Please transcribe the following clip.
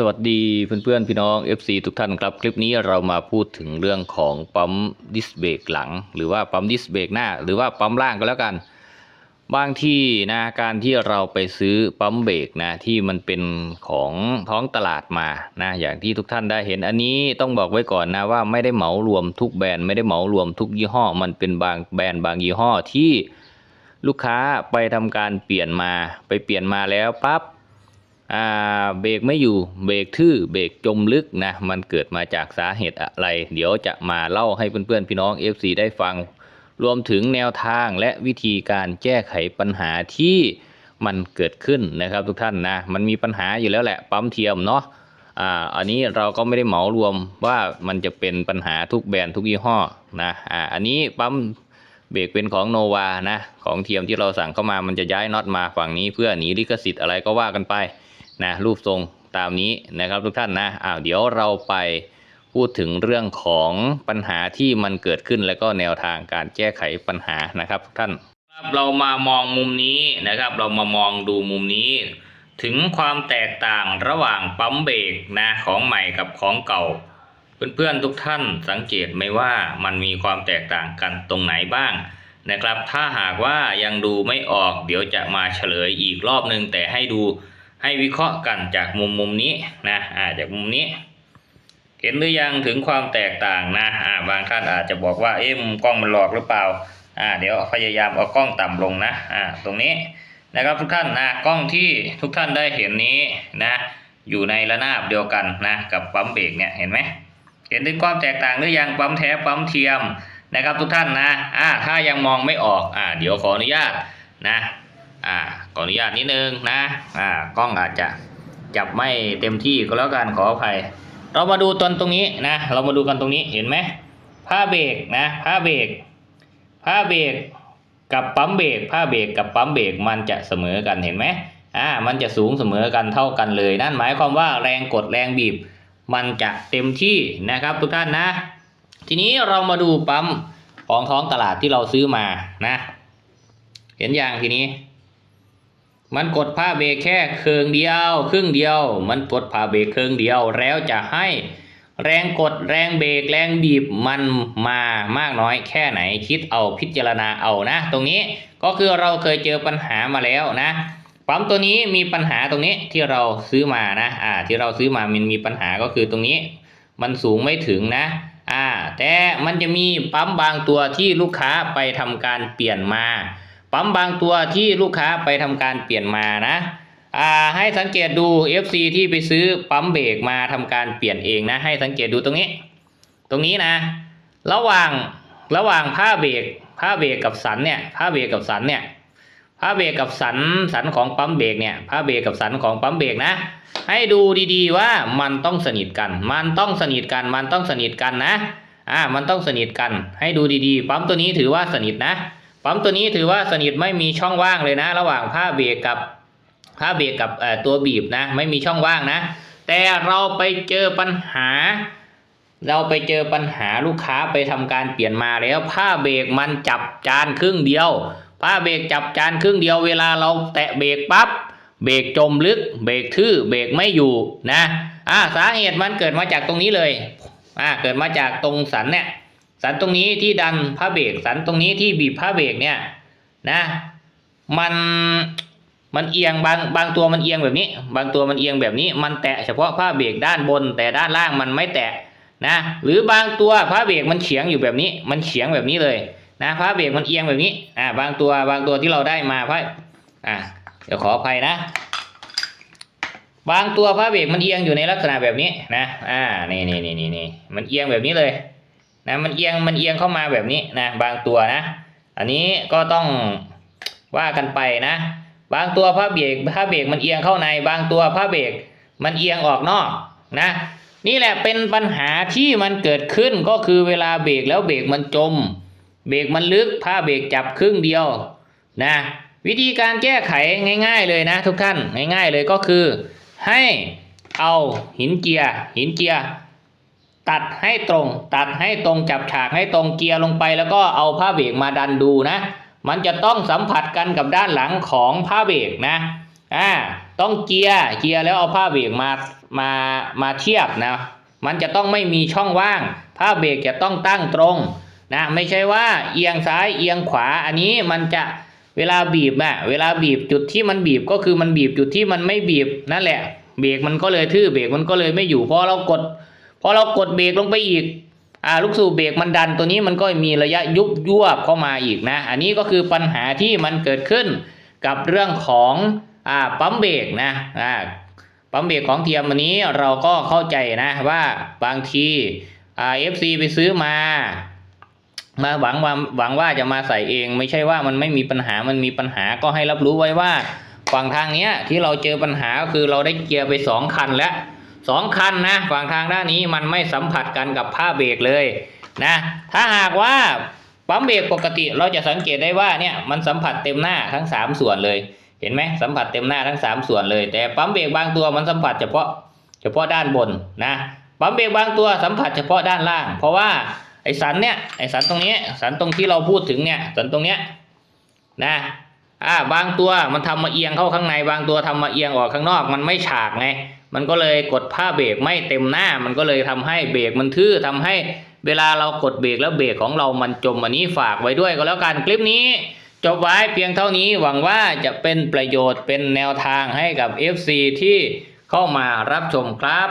สวัสดีเพื่อนๆพี่น้อง FC ทุกท่านครับ คลิปนี้เรามาพูดถึงเรื่องของปั๊มดิสเบรกหลัง หรือว่าปั๊มดิสเบรกหน้า หรือว่าปั๊มล่างก็แล้วกัน บางที่นะการที่เราไปซื้อปั๊มเบรกนะที่มันเป็นของท้องตลาดมานะอย่างที่ทุกท่านได้เห็นอันนี้ต้องบอกไว้ก่อนนะว่าไม่ได้เหมารวมทุกแบรนด์ไม่ได้เหมารวมทุกยี่ห้อ มันเป็นบางแบรนด์บางยี่ห้อที่ลูกค้าไปทำการเปลี่ยนมาไปเปลี่ยนมาแล้วปั๊บ เบรกไม่อยู่เบรกทื่อเบรกจมลึกนะมันเกิดมาจากสาเหตุอะไร เดี๋ยวจะมาเล่าให้เพื่อนๆพี่น้อง FC ได้ฟัง รวมถึงแนวทางและวิธีการแก้ไขปัญหาที่มันเกิดขึ้นนะครับทุกท่านนะมันมีปัญหาอยู่แล้วแหละปั๊มเทียมเนาะอ่าอันนี้เราก็ไม่ได้เหมารวมว่ามันจะเป็นปัญหาทุกแบรนด์ทุกยี่ห้อนะอ่าอันนี้ปั๊มเบรกเป็นของโนวานะของเทียมที่เราสั่งเข้ามามันจะย้ายน็อตมาฝั่งนี้เพื่อหนีลิขสิทธิ์อะไรก็ว่ากันไป นะรูปทรงตามนี้นะครับทุกท่านนะอ้าวเดี๋ยวเราไปพูดถึงเรื่องของปัญหาที่มันเกิดขึ้น แล้วก็แนวทางการแก้ไขปัญหานะครับทุกท่านครับเรามามองมุมนี้นะครับ เรามามองดูมุมนี้ ถึงความแตกต่างระหว่างปั๊มเบรกนะของใหม่กับของเก่า เพื่อนๆทุกท่านสังเกตไหมว่ามันมีความแตกต่างกันตรงไหนบ้างนะครับ ถ้าหากว่ายังดูไม่ออก เดี๋ยวจะมาเฉลยอีกรอบหนึ่งแต่ให้ดู ให้วิเคราะห์กันจากมุมมุมนี้นะอ่าจากมุมนี้ เห็นหรือยังถึงความแตกต่างนะอ่าบางท่านอาจจะบอกว่าเอ๊ะมุมกล้องมันหลอกหรือเปล่าอ่าเดี๋ยวพยายามเอากล้องต่ำลงนะอ่าตรงนี้นะครับทุกท่านนะกล้องที่ทุกท่านได้เห็นนี้นะอยู่ในระนาบเดียวกันนะกับปั๊มเบรกเนี่ยเห็นไหมเห็นถึงความแตกต่างหรือยังปั๊มแท้ปั๊มเทียมนะครับทุกท่านนะอ่าถ้ายังมองไม่ออกอ่าเดี๋ยวขออนุญาตนะ อ่าขออนุญาตนิดนึงนะอ่ากล้องอาจจะจับไม่เต็มที่ก็แล้วกันขออภัย เรามาดูตอนตรงนี้นะ เรามาดูกันตรงนี้เห็นไหมผ้าเบรกนะผ้าเบรกผ้าเบรกกับปั๊มเบรกผ้าเบรกกับปั๊มเบรกมันจะเสมอกันเห็นไหมอ่ามันจะสูงเสมอกันเท่ากันเลย นั่นหมายความว่าแรงกดแรงบีบ มันจะเต็มที่นะครับทุกท่านนะ ทีนี้เรามาดูปั๊มของท้องตลาดที่เราซื้อมานะ เห็นอย่างทีนี้ มันกดผ้าเบรกแค่เครื่องเดียวครึ่งเดียว มันกดผ้าเบรกเครื่องเดียวแล้วจะให้แรงกดแรงเบรกแรงบีบมันมามากน้อยแค่ไหนคิดเอาพิจารณาเอานะ ตรงนี้ก็คือเราเคยเจอปัญหามาแล้วนะปั๊มตัวนี้มีปัญหาตรงนี้ที่เราซื้อมานะอ่าที่เราซื้อมามันมีปัญหาก็คือตรงนี้ มันสูงไม่ถึงนะอ่าแต่มันจะมีปั๊มบางตัวที่ลูกค้าไปทำการเปลี่ยนมา ปั๊มบางตัวที่ลูกค้าไปทำการเปลี่ยนมานะอ่าให้สังเกตดู FC ที่ไปซื้อปั๊มเบรกมาทำการเปลี่ยนเองนะ ให้สังเกตดูตรงนี้ ตรงนี้นะ ระหว่างระหว่างผ้าเบรกผ้าเบรกกับสันเนี่ยผ้าเบรกกับสันเนี่ยผ้าเบรกกับสันสันของปั๊มเบรกเนี่ยผ้าเบรกกับสันของปั๊มเบรกนะ ให้ดูดีๆว่ามันต้องสนิทกัน มันต้องสนิทกัน มันต้องสนิทกันนะอ่ามันต้องสนิทกัน ให้ดูดีๆปั๊มตัวนี้ถือว่าสนิทนะ ปั๊มตัวนี้ถือว่าสนิทไม่มีช่องว่างเลยนะ ระหว่างผ้าเบรกกับผ้าเบรกกับตัวบีบนะ ไม่มีช่องว่างนะ แต่เราไปเจอปัญหา เราไปเจอปัญหาลูกค้าไปทำการเปลี่ยนมาแล้วผ้าเบรกมันจับจานครึ่งเดียว ผ้าเบรกจับจานครึ่งเดียวเวลาเราแตะเบรกปั๊บเบรกจมลึก เบรกทื่อเบรกไม่อยู่นะอ่าสาเหตุมันเกิดมาจากตรงนี้เลยอ่าเกิดมาจากตรงสันเนี่ย สันตรงนี้ที่ดันผ้าเบรกสันตรงนี้ที่บีบผ้าเบรกเนี่ยนะมันมันเอียงบางบางตัวมันเอียงแบบนี้ บางตัวมันเอียงแบบนี้ มันแตะเฉพาะผ้าเบรกด้านบน แต่ด้านล่างมันไม่แตะนะหรือบางตัวผ้าเบรกมันเฉียงอยู่แบบนี้ มันเฉียงแบบนี้เลยนะผ้าเบรกมันเอียงแบบนี้อ่าบางตัวบางตัวที่เราได้มาผ้าอ่าเดี๋ยวขออภัยนะ บางตัวผ้าเบรกมันเอียงอยู่ในลักษณะแบบนี้นะอ่านี่นี่นี่นี่นี่มันเอียงแบบนี้เลย นะมันเอียงมันเอียงเข้ามาแบบนี้นะบางตัวนะ อันนี้ก็ต้องว่ากันไปนะ บางตัวผ้าเบรกผ้าเบรกมันเอียงเข้าใน บางตัวผ้าเบรกมันเอียงออกนอกนะ นี่แหละเป็นปัญหาที่มันเกิดขึ้นก็คือเวลาเบรกแล้วเบรกมันจม เบรกมันลึกผ้าเบรกจับครึ่งเดียวนะวิธีการแก้ไขง่าย ๆ เลยนะทุกท่านง่าย ๆ เลยก็คือ ให้เอาหินเจียร์หินเจียร์ ตัดให้ตรง ตัดให้ตรงจับฉากให้ตรงเกียร์ลงไป แล้วก็เอาผ้าเบรกมาดันดูนะ มันจะต้องสัมผัสกันกับด้านหลังของผ้าเบรกนะอ่าต้องเกียร์เกียร์แล้วเอาผ้าเบรกมามามาเทียบนะมันจะต้องไม่มีช่องว่าง ผ้าเบรกจะต้องตั้งตรงนะไม่ใช่ว่าเอียงซ้ายเอียงขวาอันนี้มันจะเวลาบีบอะเวลาบีบจุดที่มันบีบก็คือมันบีบจุดที่มันไม่บีบนั่นแหละ เบรกมันก็เลยทื่อเบรกมันก็เลยไม่อยู่เพอเรากด พอเรากดเบรกลงไปอีกอ่าลูกสูบเบรกมันดันตัวนี้มันก็มีระยะยุบยวบเข้ามาอีกนะ อันนี้ก็คือปัญหาที่มันเกิดขึ้นกับเรื่องของอ่าปั๊มเบรกนะอ่าปั๊มเบรกของเทียมอันนี้เราก็เข้าใจนะว่าบางทีอ่าเอฟซีไปซื้อมามาหวังว่าหวังว่าจะมาใส่เอง ไม่ใช่ว่ามันไม่มีปัญหามันมีปัญหาก็ให้รับรู้ไว้ว่าฝั่งทางเนี้ยที่เราเจอปัญหาก็คือเราได้เกียร์ไปสองคันแล้ว สองคันนะฝั่งทางด้านนี้มันไม่สัมผัสกันกับผ้าเบรกเลยนะถ้าหากว่าปั๊มเบรกปกติเราจะสังเกตได้ว่าเนี่ยมันสัมผัสเต็มหน้าทั้งสามส่วนเลย เห็นไหมสัมผัสเต็มหน้าทั้งสามส่วนเลย แต่ปั๊มเบรกบางตัวมันสัมผัสเฉพาะเฉพาะด้านบนนะปั๊มเบรกบางตัวสัมผัสเฉพาะด้านล่าง เพราะว่าไอสันเนี่ยไอสันตรงนี้สันตรงที่เราพูดถึงเนี่ยสันตรงเนี้ยนะอ่าบางตัวมันทำมาเอียงเข้าข้างในบางตัวทำมาเอียงออกข้างนอก มันไม่ฉากไง มันก็เลยกดผ้าเบรกไม่เต็มหน้า มันก็เลยทำให้เบรกมันทื่อทำให้เวลาเรากดเบรกแล้วเบรกของเรามันจมอันนี้ฝากไว้ด้วยก็แล้วกันคลิปนี้ จบไว้เพียงเท่านี้หวังว่าจะเป็นประโยชน์เป็นแนวทางให้กับ FC ที่เข้ามารับชมครับ